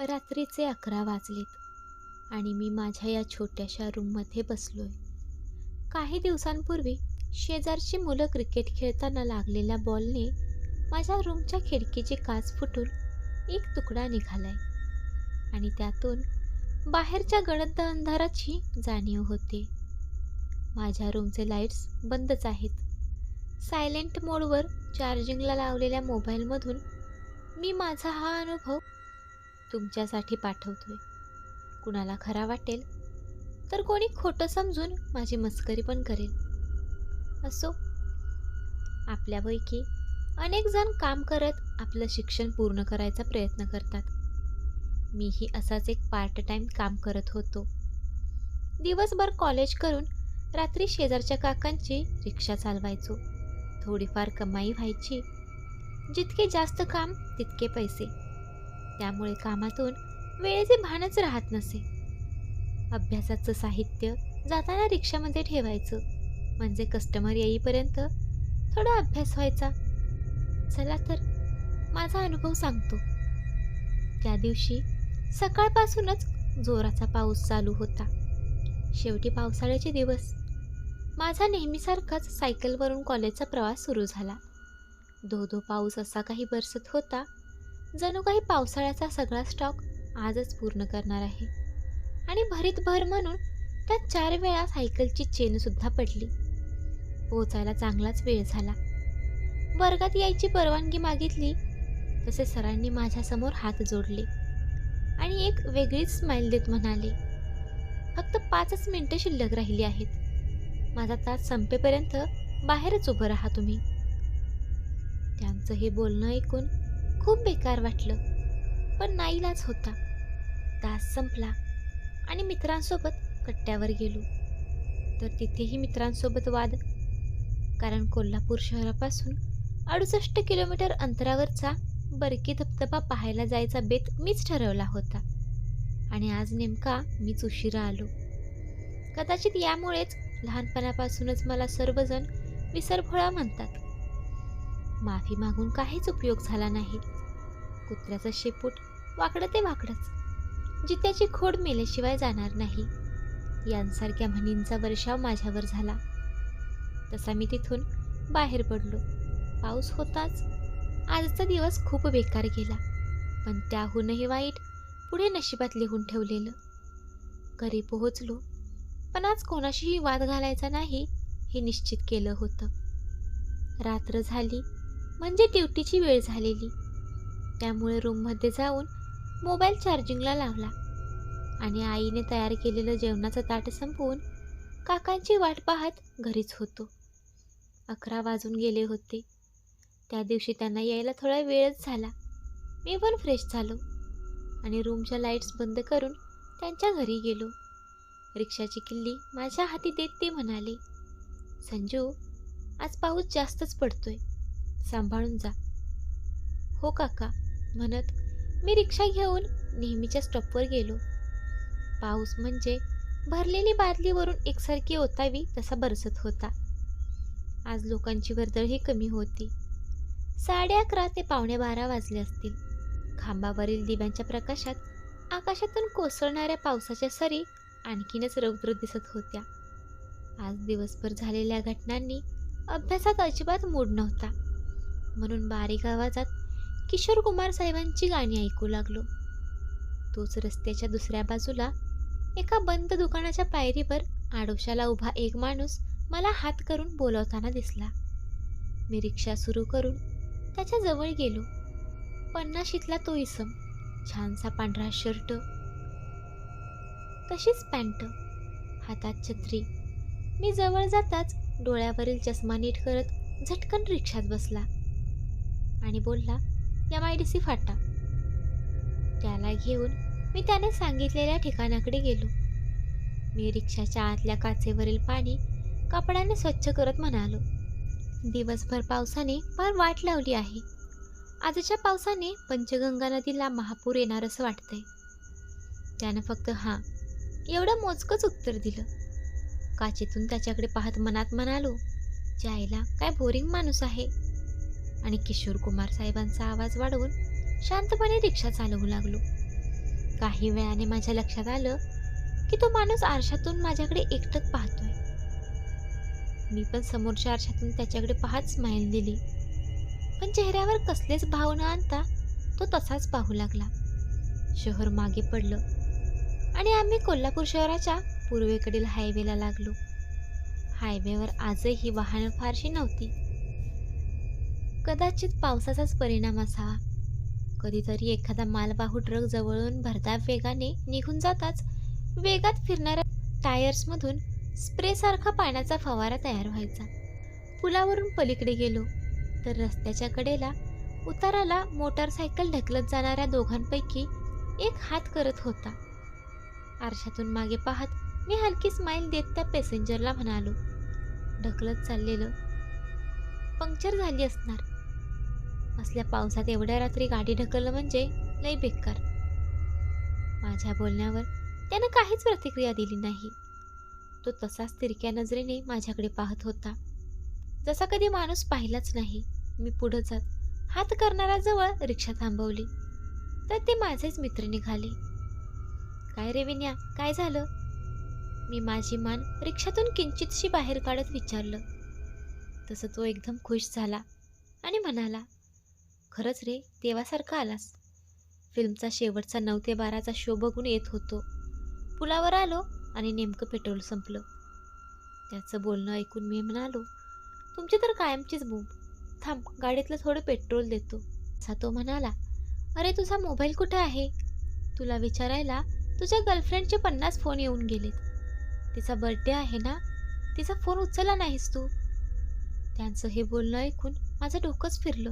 रात्रीचे अकरा वाजलेत आणि मी माझ्या या छोट्याशा रूममध्ये बसलोय. काही दिवसांपूर्वी शेजारची मुलं क्रिकेट खेळताना लागलेल्या बॉलने माझ्या रूमच्या खिडकीची काच फुटून एक तुकडा निघालाय आणि त्यातून बाहेरच्या गडद अंधाराची जाणीव होते. माझ्या रूमचे लाईट्स बंदच आहेत. सायलेंट मोडवर चार्जिंगला लावलेल्या मोबाईलमधून मी माझा हा अनुभव तुमच्यासाठी पाठवतोय. कुणाला खरा वाटेल तर कोणी खोटं समजून माझी मस्करी पण करेल. असो आपल्यापैकी अनेक जण काम करत आपलं शिक्षण पूर्ण करायचा प्रयत्न करतात. मीही असाच एक पार्ट टाईम काम करत होतो. दिवसभर कॉलेज करून रात्री शेजारच्या काकांची रिक्षा चालवायचो. थोडीफार कमाई व्हायची. जितके जास्त काम तितके पैसे. त्यामुळे कामातून वेळेचे भानच राहत नसे. अभ्यासाचं साहित्य जाताना रिक्षामध्ये ठेवायचं म्हणजे कस्टमर येईपर्यंत थोडा अभ्यास व्हायचा. चला तर माझा अनुभव सांगतो. त्या दिवशी सकाळपासूनच जोराचा पाऊस चालू होता. शेवटी पावसाळ्याचे दिवस. माझा नेहमीसारखाच सायकलवरून कॉलेजचा प्रवास सुरू झाला. धो धो पाऊस असा काही बरसत होता जणू काही पावसाळ्याचा सगळा स्टॉक आजच पूर्ण करणार आहे. आणि भरीत भर म्हणून त्यात चार वेळा सायकलची चेनसुद्धा पडली. पोचायला चांगलाच वेळ झाला. वर्गात यायची परवानगी मागितली तसे सरांनी माझ्यासमोर हात जोडले आणि एक वेगळीच स्माईल देत म्हणाले फक्त पाचच मिनटं शिल्लक राहिली आहेत. माझा तास संपेपर्यंत बाहेरच उभं राहा तुम्ही. त्यांचं हे बोलणं ऐकून खूप बेकार वाटलं. पण नाईलाज होता. तास संपला आणि मित्रांसोबत कट्ट्यावर गेलो. तर तिथेही मित्रांसोबत वाद. कारण कोल्हापूर शहरापासून अडुसष्ट किलोमीटर अंतरावरचा बरकी धबधबा पाहायला जायचा बेत मीच ठरवला होता. आणि आज नेमका मीच उशिरा आलो. कदाचित यामुळेच लहानपणापासूनच मला सर्वजण विसरफोळा म्हणतात. माफी मागून काहीच उपयोग झाला नाही. कुत्र्याचं शेपूट वाकडं ते वाकडंच. जित्याची खोड मेल्याशिवाय जाणार नाही. यांसारख्या म्हणींचा वर्षाव माझ्यावर झाला. तसा मी तिथून बाहेर पडलो. पाऊस होताच. आजचा दिवस खूप बेकार गेला. पण त्याहूनही वाईट पुढे नशिबात लिहून ठेवलेलं. घरी पोहोचलो. पण आज कोणाशीही वाद घालायचा नाही हे निश्चित केलं होतं. रात्र झाली. म्हणजे ड्युटीची वेळ झालेली. त्यामुळे रूममध्ये जाऊन मोबाईल चार्जिंगला लावला. आणि आईने तयार केलेलं जेवणाचं ताट संपवून काकांची वाट पाहत घरीच होतो. अकरा वाजून गेले होते. त्या दिवशी त्यांना यायला थोडा वेळच झाला. मी पण फ्रेश झालो. आणि रूमच्या लाईट्स बंद करून त्यांच्या घरी गेलो. रिक्षाची किल्ली माझ्या हाती देत ते म्हणाले संजू आज पाऊस जास्तच पडतोय. सांभाळून जा. हो काका म्हणत मी रिक्षा घेऊन नेहमीच्या स्टॉपवर गेलो. पाऊस म्हणजे भरलेली बादलीवरून एकसारखी ओतावी तसा बरसत होता. आज लोकांची वर्दळही कमी होती. साडे अकरा ते पावणे बारा वाजले असतील. खांबावरील दिव्यांच्या प्रकाशात आकाशातून कोसळणाऱ्या पावसाच्या सरी आणखीनच रौद्र दिसत होत्या. आज दिवसभर झालेल्या घटनांनी अभ्यासात अजिबात मूड नव्हता. म्हणून बारीक आवाजात किशोर कुमार साहेबांची गाणी ऐकू लागलो. तोच रस्त्याच्या दुसऱ्या बाजूला एका बंद दुकानाच्या पायरीवर आडोशाला उभा एक माणूस मला हात करून बोलवताना दिसला. मी रिक्षा सुरू करून त्याच्याजवळ गेलो. पन्नाशीतला तो इसम छानसा पांढरा शर्ट तशीच पॅन्ट हातात छत्री. मी जवळ जाताच डोळ्यावरील चष्मा नीट करत झटकन रिक्षात बसला. आणि बोलला एम आय डी सी फाटा. त्याला घेऊन मी त्याने सांगितलेल्या ठिकाणाकडे गेलो. मी रिक्षाच्या आतल्या काचेवरील पाणी कपड्याने स्वच्छ करत म्हणालो दिवसभर पावसाने फार वाट लावली आहे. आजच्या पावसाने पंचगंगा नदीला महापूर येणार असं वाटतंय. त्यानं फक्त हां एवढं मोजकंच उत्तर दिलं. काचेतून त्याच्याकडे पाहत मनात म्हणालो जायला काय बोरिंग माणूस आहे. आणि किशोर कुमार साहेबांचा आवाज वाढवून शांतपणे रिक्षा चालवू लागलो. काही वेळाने माझ्या लक्षात आलं की तो माणूस आरशातून माझ्याकडे एकटक पाहतोय. मी पण समोरच्या आरशातून त्याच्याकडे पाहत स्माईल दिली. पण चेहऱ्यावर कसलेच भाव न आणता तो तसाच पाहू लागला. शहर मागे पडलं आणि आम्ही कोल्हापूर शहराच्या पूर्वेकडील हायवेला लागलो. हायवेवर आजही वाहनं फारशी नव्हती. कदाचित पावसाचाच परिणाम असावा कधीतरी एखादा मालवाहू ट्रक जवळून भरधाव वेगाने निघून जाताच वेगात फिरणाऱ्या टायर्समधून स्प्रेसारखा पाण्याचा फवारा तयार व्हायचा. पुलावरून पलीकडे गेलो तर रस्त्याच्या कडेला उताराला मोटारसायकल ढकलत जाणाऱ्या दोघांपैकी एक हात करत होता. आरशातून मागे पाहत मी हलकी स्माईल देत त्या पॅसेंजरला म्हणालो ढकलत चाललेलं पंक्चर झाली असणार. असल्या पावसात एवढ्या रात्री गाडी ढकललं म्हणजे लई बेकार. माझ्या बोलण्यावर त्यानं काहीच प्रतिक्रिया दिली नाही. तो तसाच तिरक्या नजरेने माझ्याकडे पाहत होता. जसा कधी माणूस पाहिलाच नाही. मी पुढं जात हात करणारा जवळ रिक्षा थांबवली. तर ते माझेच मित्र निघाले. काय रे विन्या काय झालं? मी माझी मान रिक्षातून किंचितशी बाहेर काढत विचारलं. तसं तो एकदम खुश झाला आणि म्हणाला खरंच रे देवासारखा आलास. फिल्मचा शेवटचा नऊ ते बाराचा शो बघून येत होतो. पुलावर आलो आणि नेमकं पेट्रोल संपलं. त्याचं बोलणं ऐकून मी म्हणालो तुमची तर कायमचीच बूम. थांब गाडीतलं थोडं पेट्रोल देतो. असा तो म्हणाला अरे तुझा मोबाईल कुठे आहे? तुला विचारायला तुझ्या गर्लफ्रेंडचे पन्नास फोन येऊन गेलेत. तिचा बर्थडे आहे ना? तिचा फोन उचलला नाहीस तू. त्यांचं हे बोलणं ऐकून माझं डोकंच फिरलं.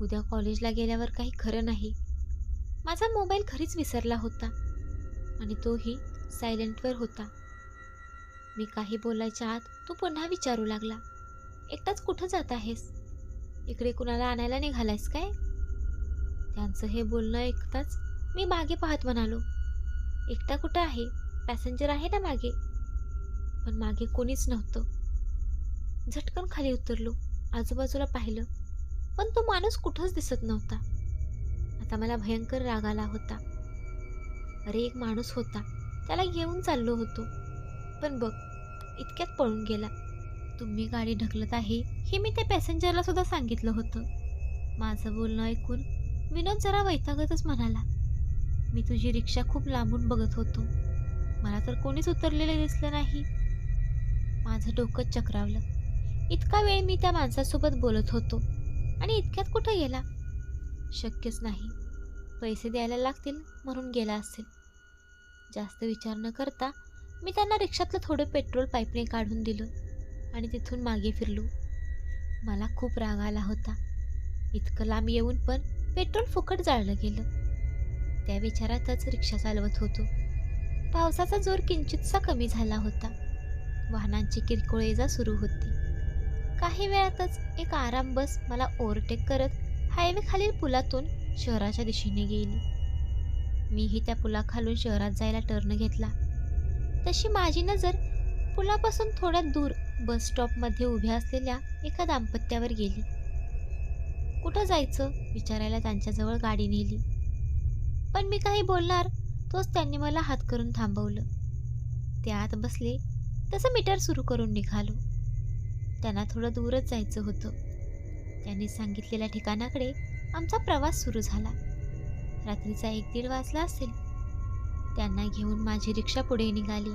उद्या कॉलेजला गेल्यावर काही खरं नाही. माझा मोबाईल घरीच विसरला होता आणि तोही सायलेंटवर होता. मी काही बोलायच्या आत तो पुन्हा विचारू लागला. एकटाच कुठं जात आहेस? इकडे कुणाला आणायला निघालायस काय? त्यांचं हे बोलणं ऐकताच मी मागे पाहत म्हणालो एकटा कुठं आहे? पॅसेंजर आहे ना मागे? पण मागे कोणीच नव्हतं. झटकन खाली उतरलो आजूबाजूला पाहिलं पण तो माणूस कुठंच दिसत नव्हता. आता मला भयंकर राग आला होता. अरे एक माणूस होता. त्याला घेऊन चाललो होतो. पण बघ इतक्यात पळून गेला. तुम्ही गाडी ढकलत आहे हे मी त्या पॅसेंजरला सुद्धा सांगितलं होतं. माझं बोलणं ऐकून विनोद जरा वैतागतच म्हणाला. मी तुझी रिक्षा खूप लांबून बघत होतो. मला तर कोणीच उतरलेले दिसलं नाही. माझं डोकं चक्रावलं. इतका वेळ मी त्या माणसासोबत बोलत होतो. आणि इतक्यात कुठं गेला? शक्यच नाही. पैसे द्यायला लागतील म्हणून गेला असेल. जास्त विचार न करता मी त्यांना रिक्षातलं थोडं पेट्रोल पाईपने काढून दिलं आणि तिथून मागे फिरलो. मला खूप राग आला होता. इतकं लांब येऊन पण पेट्रोल फुकट जाळलं गेलं. त्या विचारातच रिक्षा चालवत होतो. पावसाचा जोर किंचितसा कमी झाला होता. वाहनांची किरकोळ ये जा सुरू होती. काही वेळातच एक आराम बस मला ओव्हरटेक करत हायवे खालील पुलातून शहराच्या दिशेने गेली. मीही त्या पुलाखालून शहरात जायला टर्न घेतला. तशी माझी नजर पुलापासून थोड्या दूर बस स्टॉपमध्ये उभ्या असलेल्या एका दाम्पत्यावर गेली. कुठं जायचं विचारायला त्यांच्याजवळ गाडी नेली. पण मी काही बोलणार तोच त्यांनी मला हात करून थांबवलं. ते आत बसले तसं मीटर सुरू करून निघालो. त्यांना थोडं दूरच जायचं होतं. त्यांनी सांगितलेल्या ठिकाणाकडे आमचा प्रवास सुरू झाला. रात्रीचा एक दीड वाजला असेल. त्यांना घेऊन माझी रिक्षा पुढे निघाली.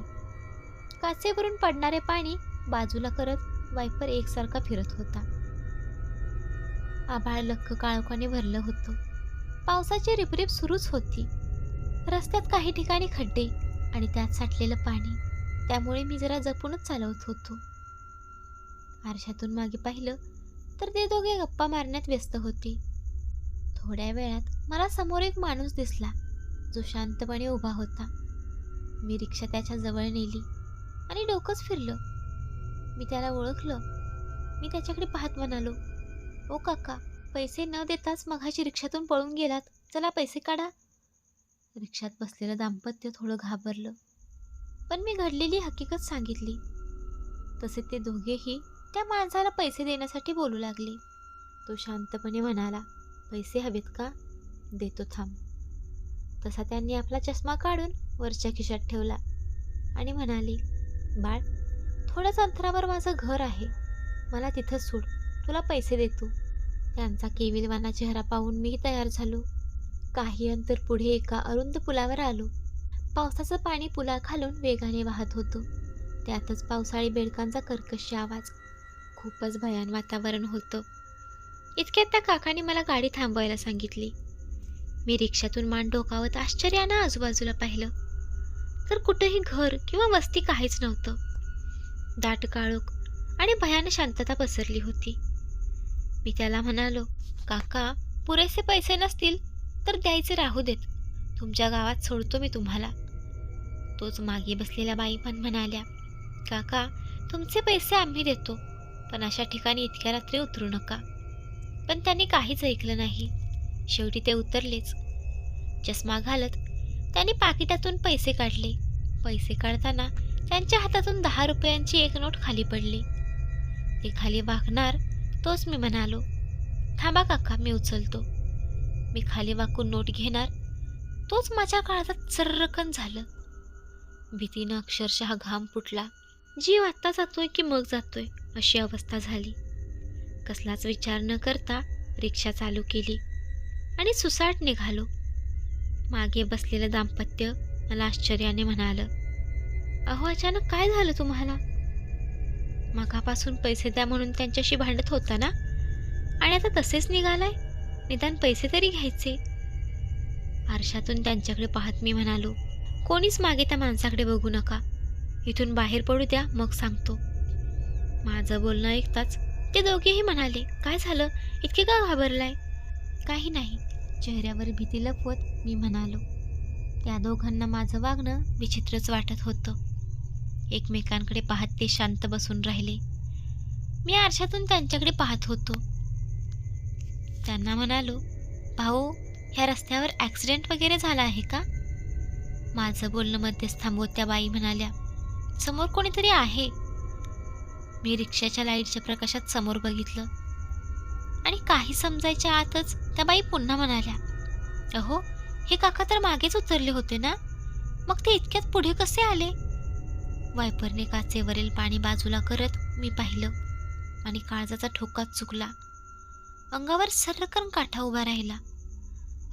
काचेवरून पडणारे पाणी बाजूला करत वायपर एकसारखा फिरत होता. आभाळ लख्ख काळोखाने भरलं होतं. पावसाची रिपरिप सुरूच होती. रस्त्यात काही ठिकाणी खड्डे आणि त्यात साठलेलं पाणी. त्यामुळे मी जरा जपूनच चालवत होतो. आरशातून मागे पाहिलं तर ते दोघे गप्पा मारण्यात व्यस्त होते. थोड्या वेळात मला समोर एक माणूस दिसला जो शांतपणे उभा होता. मी रिक्षा त्याच्याजवळ नेली आणि डोकंच फिरलं. मी त्याला ओळखलं. मी त्याच्याकडे पाहत म्हणालो ओ काका पैसे न देताच मघाशी रिक्षातून पळून गेलात. चला पैसे काढा. रिक्षात बसलेलं दाम्पत्य थोडं घाबरलं. पण मी घडलेली हकीकत सांगितली. तसे ते दोघेही त्या माणसाला पैसे देण्यासाठी बोलू लागले. तो शांतपणे म्हणाला पैसे हवेत का? देतो थांब. तसा त्यांनी आपला चष्मा काढून वरच्या खिशात ठेवला आणि म्हणाले बाळ थोड्याच अंतरावर माझं घर आहे. मला तिथं सोड. तुला पैसे देतो. त्यांचा केविलवाना चेहरा पाहून मीही तयार झालो. काही अंतर पुढे एका अरुंद पुलावर आलो. पावसाचं पाणी पुलाखालून वेगाने वाहत होतं. त्यातच पावसाळी बेडकांचा कर्कश आवाज खूपच भयान वातावरण होतं. इतक्यात त्या काकाने मला गाडी थांबवायला सांगितली. मी रिक्षातून मान डोकावत आश्चर्यानं आजूबाजूला पाहिलं. तर कुठेही घर किंवा वस्ती काहीच नव्हतं. दाट काळोख आणि भयान शांतता पसरली होती. मी त्याला म्हणालो काका पुरेसे पैसे नसतील तर द्यायचे राहू देत. तुमच्या गावात सोडतो मी तुम्हाला. तोच मागे बसलेल्या बाई पण म्हणाल्या काका तुमचे पैसे आम्ही देतो. पण अशा ठिकाणी इतक्या रात्री उतरू नका. पण त्यांनी काहीच ऐकलं नाही. शेवटी ते उतरलेच. चष्मा घालत त्यांनी पाकिटातून पैसे काढले. पैसे काढताना त्यांच्या हातातून दहा रुपयांची एक नोट खाली पडली. ते खाली वाकणार तोच मी म्हणालो थांबा काका मी उचलतो. मी खाली वाकून नोट घेणार तोच माझ्या काळजात सर्रकन झालं. भीतीनं अक्षरशः घाम फुटला. जीव आत्ता जातोय की मग जातोय? अशी अवस्था झाली. कसलाच विचार न करता रिक्षा चालू केली आणि सुसाट निघालो. मागे बसलेलं दाम्पत्य मला आश्चर्याने म्हणालं अहो अचानक काय झालं तुम्हाला? मागापासून पैसे द्या म्हणून त्यांच्याशी भांडत होता ना? आणि आता तसेच निघालाय? निदान पैसे तरी घ्यायचे. आरशातून त्यांच्याकडे पाहत मी म्हणालो कोणीच मागे त्या माणसाकडे बघू नका. इथून बाहेर पडू द्या मग सांगतो. माझं बोलणं ऐकताच ते दोघेही म्हणाले काय झालं? इतके का घाबरलाय? काही नाही. चेहऱ्यावर भीती लपवत मी म्हणालो त्या दोघांना माझं वागणं विचित्रच वाटत होतं. एकमेकांकडे पाहत ते शांत बसून राहिले. मी आरशातून त्यांच्याकडे पाहत होतो. त्यांना म्हणालो भाऊ ह्या रस्त्यावर ॲक्सिडेंट वगैरे झाला आहे का? माझं बोलणं मध्येच थांबवत त्या बाई म्हणाल्या समोर कोणीतरी आहे. मी रिक्षाच्या लाईटच्या प्रकाशात समोर बघितलं. आणि काही समजायच्या आतच त्या बाई पुन्हा म्हणाल्या अहो हे काका तर मागेच उतरले होते ना? मग ते इतक्यात पुढे कसे आले? वायपरने काचेवरील पाणी बाजूला करत मी पाहिलं आणि काळजाचा ठोकाच चुकला. अंगावर सर्रकन काठा उभा राहिला.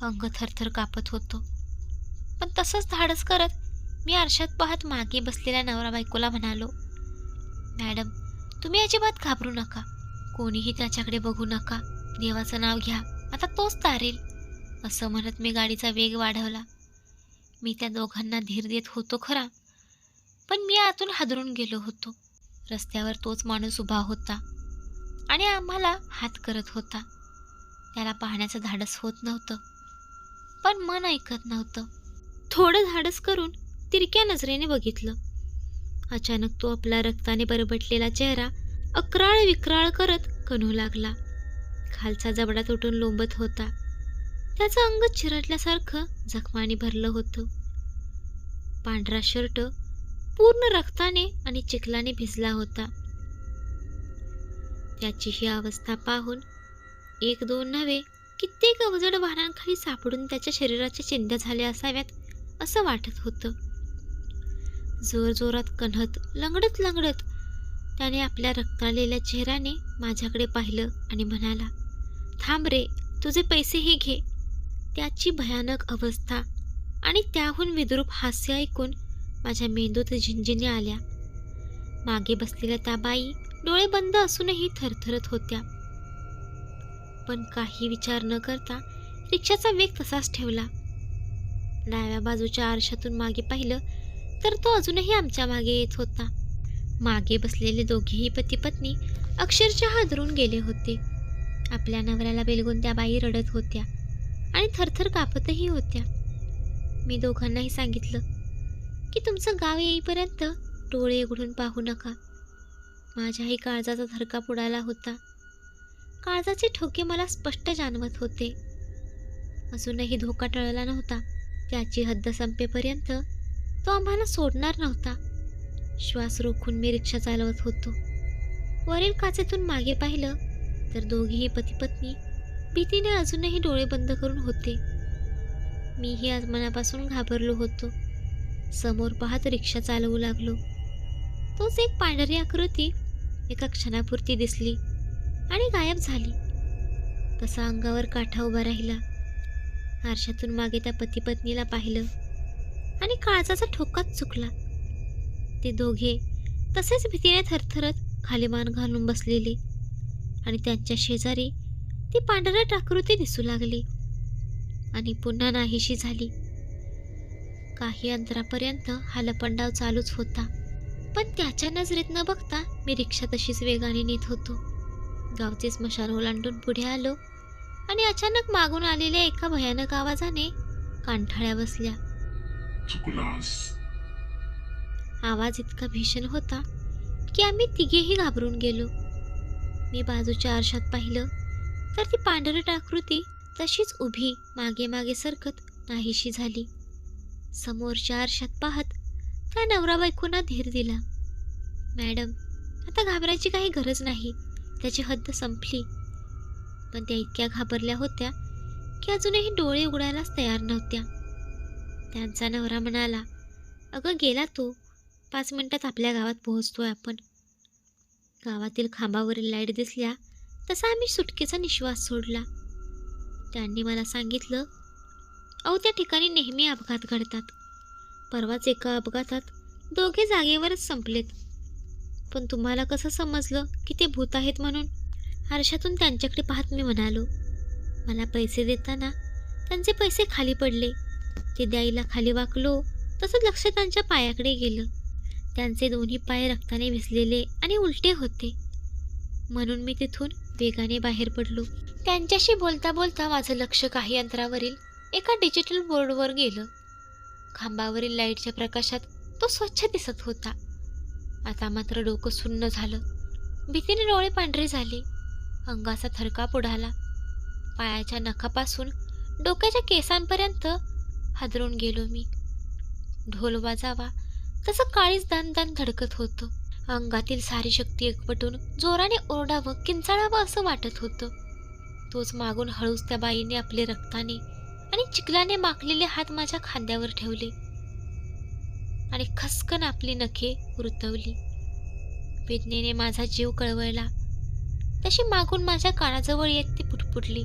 अंग थरथर कापत होतो. पण तसंच धाडस करत मी आरशात पाहत मागे बसलेल्या नवरा बायकोला म्हणालो मॅडम तुम्ही अजिबात घाबरू नका. कोणीही त्याच्याकडे बघू नका. देवाचं नाव घ्या. आता तोच तारेल. असं म्हणत मी गाडीचा वेग वाढवला. मी त्या दोघांना धीर देत होतो खरा. पण मी आतून हादरून गेलो होतो. रस्त्यावर तोच माणूस उभा होता. आणि आम्हाला हात करत होता. त्याला पाहण्याचं धाडस होत नव्हतं. पण मन ऐकत नव्हतं. थोडं धाडस करून तिरक्या नजरेने बघितलं. अचानक तो आपला रक्ताने बरबटलेला चेहरा अक्राळ विक्राळ करत कणू लागला. खालचा जबडा तुटून लोंबत होता. त्याचं अंग चिरटल्यासारखं जखमाने भरलं होतं. पांढरा शर्ट पूर्ण रक्ताने आणि चिखलाने भिजला होता. त्याची ही अवस्था पाहून एक दोन नव्हे कित्येक अवजड वाहनांखाली सापडून त्याच्या शरीराच्या चिंध्या झाल्या असाव्यात असं वाटत होतं. जोरजोरात कणत कन्हत लंगडत लंगडत. त्याने आपल्या रक्ताळलेल्या चेहऱ्याने माझ्याकडे पाहिलं आणि म्हणाला थांब रे तुझे पैसेही घे. त्याची भयानक अवस्था आणि त्याहून विद्रूप हास्य ऐकून माझ्या मेंदूत झिंजिने आल्या. मागे बसलेल्या त्या बाई डोळे बंद असूनही थरथरत होत्या. पण काही विचार न करता रिक्षाचा वेग तसाच ठेवला. डाव्या बाजूच्या आरशातून मागे पाहिलं तर तो अजूनही आमच्या मागे येत होता. मागे बसलेले दोघेही पती पत्नी अक्षरशः हादरून गेले होते. आपल्या नवऱ्याला बेलगून त्या बाई रडत होत्या आणि थरथर कापतही होत्या. मी दोघांनाही सांगितलं की तुमचं गाव येईपर्यंत डोळे उघडून पाहू नका. माझ्याही काळजाचा धरका पुडाला होता. काळजाचे ठोके मला स्पष्ट जाणवत होते. अजूनही धोका टळला नव्हता. त्याची हद्द संपेपर्यंत तो आम्हाला सोडणार नव्हता. श्वास रोखून मी रिक्षा चालवत होतो. वरील काचेतून मागे पाहिलं तर दोघेही पती पत्नी भीतीने अजूनही डोळे बंद करून होते. मीही आज मनापासून घाबरलो होतो. समोर पाहत रिक्षा चालवू लागलो. तोच एक पांढरी आकृती एका क्षणापुरती दिसली आणि गायब झाली. तसा अंगावर काठा उभा राहिला. आरशातून मागे त्या पती पत्नीला पाहिलं. आणि काळजाचा ठोकाच चुकला. ते दोघे तसेच भीतीने थरथरत खाली मान घालून बसलेले आणि त्यांच्या शेजारी ती पांढऱ्या आकृती दिसू लागली आणि पुन्हा नाहीशी झाली. काही अंतरापर्यंत हा लपंडाव चालूच होता पण त्याच्या नजरेत न बघता मी रिक्षा तशीच वेगाने नेत होतो. गावचे स्मशान ओलांडून पुढे आलो आणि अचानक मागून आलेल्या एका भयानक आवाजाने कांठाळ्या बसल्या. चुकलास. आवाज इतका भीषण होता की आम्ही तिघेही घाबरून गेलो. मी बाजूच्या आरशात पाहिलं तर ती पांढरट आकृती तशीच उभी मागे मागे सरकत नाहीशी झाली. समोरच्या आरशात पाहत त्या नवरा बायकोना धीर दिला. मॅडम आता घाबरायची काही गरज नाही. त्याची हद्द संपली. पण त्या इतक्या घाबरल्या होत्या की अजूनही डोळे उघडायलाच तयार नव्हत्या. त्यांचा नवरा म्हणाला अगं गेला तो. पाच मिनटात आपल्या गावात पोहोचतोय आपण. गावातील खांबावरील लाइट दिसल्या तसा आम्ही सुटकेचा निश्वास सोडला. त्यांनी मला सांगितलं अहो त्या ठिकाणी नेहमी अपघात घडतात. परवाच एका अपघातात दोघे जागेवरच संपलेत. पण तुम्हाला कसं समजलं की ते भूत आहेत म्हणून? आरशातून त्यांच्याकडे पाहत मी म्हणालो मला पैसे देताना त्यांचे पैसे खाली पडले. ते द्याईला खाली वाकलो तसं लक्ष त्यांच्या पायाकडे गेलं. त्यांचे दोन्ही पाय रक्ताने भिजलेले आणि उलटे होते. म्हणून मी तिथून वेगाने बाहेर पडलो. त्यांच्याशी बोलता बोलता माझं लक्ष काही अंतरावरील एका डिजिटल बोर्डवर गेलं. खांबावरील लाईटच्या प्रकाशात तो स्वच्छ दिसत होता. आता मात्र डोकं सुन्न झालं. भीतीने डोळे पांढरे झाले. अंगाचा थरकाप उडाला. पायाच्या नखापासून डोक्याच्या केसांपर्यंत हादरून गेलो मी. ढोल वाजावा तसं काळीच दानदान धडकत होतं. अंगातील सारी शक्ती एकवटून जोराने ओरडावं किंचाळावं असं वाटत होतं. तोच मागून हळूच त्या बाईने आपले रक्ताने आणि चिखलाने माखलेले हात माझ्या खांद्यावर ठेवले. आणि खसकन आपली नखे रुतवली वेदनेने माझा जीव कळवळला. तशी मागून माझ्या कानाजवळ येत ती पुटपुटली.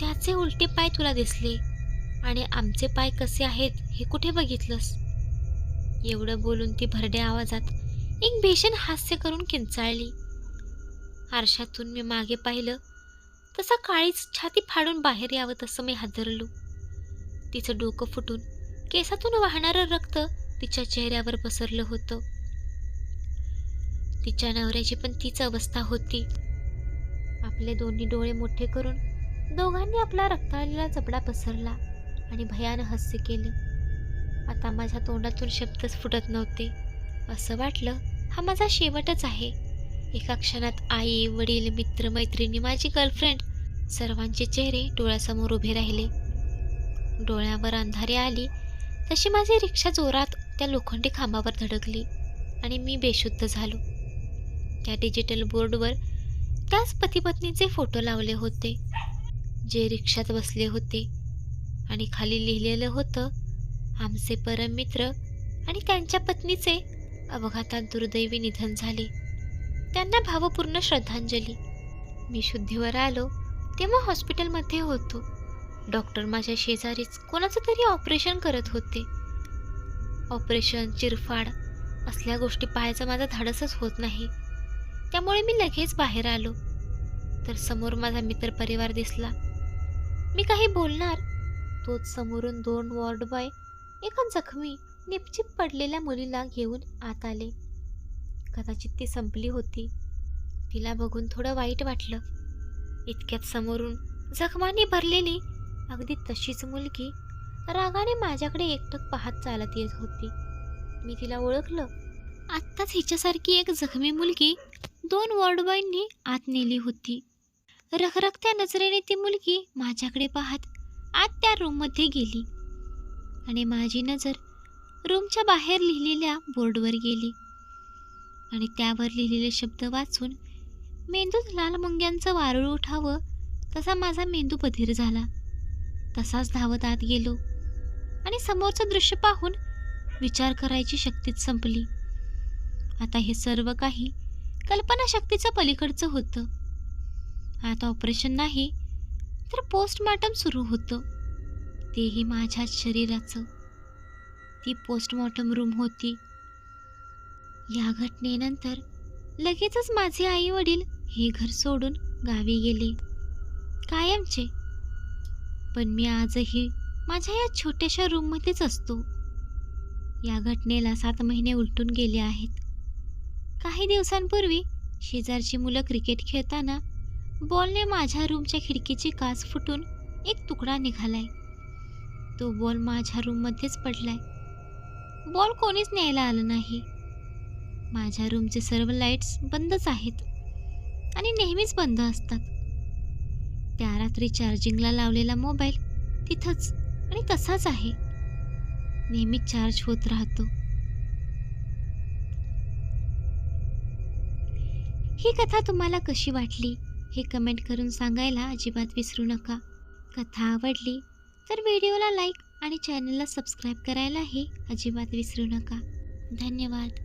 त्याचे उलटे पाय तुला दिसले. आणि आमचे पाय कसे आहेत हे कुठे बघितलंस? एवढं बोलून ती भरड्या आवाजात एक भीषण हास्य करून किंचाळली. आरशातून मी मागे पाहिलं तसा काळीच छाती फाडून बाहेर यावं तसं मी हादरलो. तिचं डोकं फुटून केसातून वाहणारं रक्त तिच्या चेहऱ्यावर पसरलं होतं. तिच्या नवऱ्याची पण तीच अवस्था होती. आपले दोन्ही डोळे मोठे करून दोघांनी आपला रक्ताळलेला जबडा पसरला. आणि भयान हास्य केलं. आता माझ्या तोंडातून शब्दच फुटत नव्हते. असं वाटलं हा माझा शेवटच आहे. एका क्षणात आई वडील मित्र मैत्रिणी माझी गर्लफ्रेंड सर्वांचे चेहरे डोळ्यासमोर उभे राहिले. डोळ्यावर अंधारी आली तशी माझी रिक्षा जोरात त्या लोखंडी खांबावर धडकली आणि मी बेशुद्ध झालो. त्या डिजिटल बोर्डवर त्याच पतीपत्नीचे फोटो लावले होते. जे रिक्षात बसले होते. आणि खाली लिहिलेलं होतं आमचे परम मित्र आणि त्यांच्या पत्नीचे. अपघातात दुर्दैवी निधन झाले. त्यांना भावपूर्ण श्रद्धांजली. मी शुद्धीवर आलो तेव्हा हॉस्पिटलमध्ये होतो. डॉक्टर माझ्या शेजारीच कोणाचं तरी ऑपरेशन करत होते. ऑपरेशन चिरफाड असल्या गोष्टी पाहायचं माझा धाडसच होत नाही. त्यामुळे मी लगेच बाहेर आलो. तर समोर माझा मित्रपरिवार दिसला. मी काही बोलणार तोच समोरून दोन वॉर्ड बॉय एका जखमी निपचिप पडलेल्या मुलीला घेऊन आत आले. कदाचित ती संपली होती. तिला बघून थोडं वाईट वाटलं. इतक्यात समोरून जखमाने भरलेली अगदी तशीच मुलगी रागाने माझ्याकडे एकटक पाहत चालत येत होती. मी तिला ओळखलं. आत्ताच हिच्यासारखी एक जखमी मुलगी दोन वॉर्डबॉयनी आत नेली होती. रखरखत्या नजरेने ती मुलगी माझ्याकडे पाहत आत त्या रूममध्ये गेली. आणि माझी नजर रूमच्या बाहेर लिहिलेल्या बोर्डवर गेली. आणि त्यावर लिहिलेले शब्द वाचून मेंदूत लाल मुंग्यांचं वारुळ उठावं तसा माझा मेंदू बधीर झाला. तसाच धावत आत गेलो. आणि समोरचं दृश्य पाहून विचार करायची शक्तीच संपली. आता हे सर्व काही कल्पनाशक्तीचं पलीकडचं होतं. आता ऑपरेशन नाही तर पोस्टमॉर्टम सुरू होतं. तेही माझ्याच शरीराचं. ती पोस्टमॉर्टम रूम होती. या घटनेनंतर लगेचच माझे आई वडील हे घर सोडून गावी गेले. कायमचे. पण मी आजही माझ्या या छोट्याशा रूममध्येच असतो. या घटनेला सात महिने उलटून गेले आहेत. काही दिवसांपूर्वी शेजारची मुलं क्रिकेट खेळताना बॉलने माझ्या रूमच्या खिडकीची काच फुटून एक तुकडा निघालाय. तो बॉल माझ्या रूममध्येच पडलाय. बॉल कोणीच न्यायला आलं नाही. माझ्या रूमचे सर्व लाईट्स बंदच आहेत आणि नेहमीच बंद असतात. त्या रात्री चार्जिंगला लावलेला मोबाईल तिथंच आणि तसाच आहे. नेहमी चार्ज होत राहतो. ही कथा तुम्हाला कशी वाटली? हे कमेंट करून सांगायला अजिबात विसरू नका. कथा आवडली तर व्हिडिओला लाईक आणि चॅनलला सबस्क्राईब करायलाही अजिबात विसरू नका. धन्यवाद.